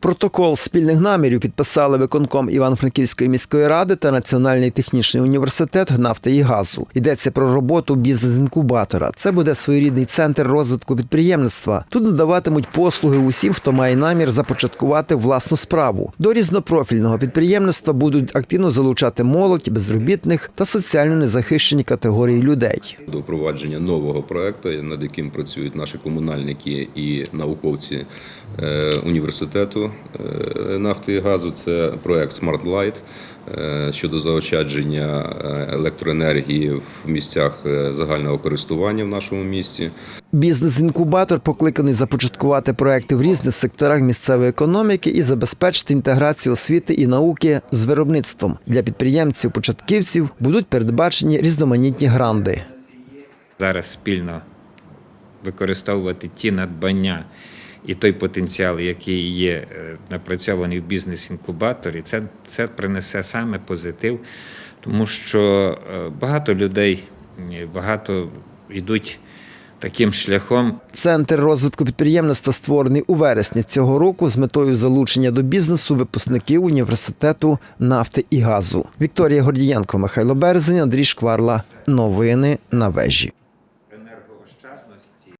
Протокол спільних намірів підписали виконком Івано-Франківської міської ради та Національний технічний університет нафти і газу. Йдеться про роботу бізнес-інкубатора. Це буде своєрідний центр розвитку підприємництва. Тут надаватимуть послуги усім, хто має намір започаткувати власну справу. До різнопрофільного підприємництва будуть активно залучати молодь, безробітних та соціально незахищені категорії людей. до впровадження нового проекту, над яким працюють наші комунальники і науковці е, університету нафти і газу. Це проект Smart Light е, щодо заощадження е, електроенергії в місцях е, загального користування в нашому місті. Бізнес-інкубатор покликаний започаткувати проекти в різних секторах місцевої економіки і забезпечити інтеграцію освіти і науки з виробництвом. Для підприємців-початківців будуть передбачені різноманітні гранди. зараз спільно використовувати ті надбання і той потенціал, який є е, напрацьований в бізнес-інкубаторі, це, це принесе саме позитив, тому що е, багато людей е, багато йдуть таким шляхом. Центр розвитку підприємництва створений у вересні цього року з метою залучення до бізнесу випускників університету нафти і газу. Вікторія Гордієнко, Михайло Березень, Андрій Шкварла. Новини на вежі.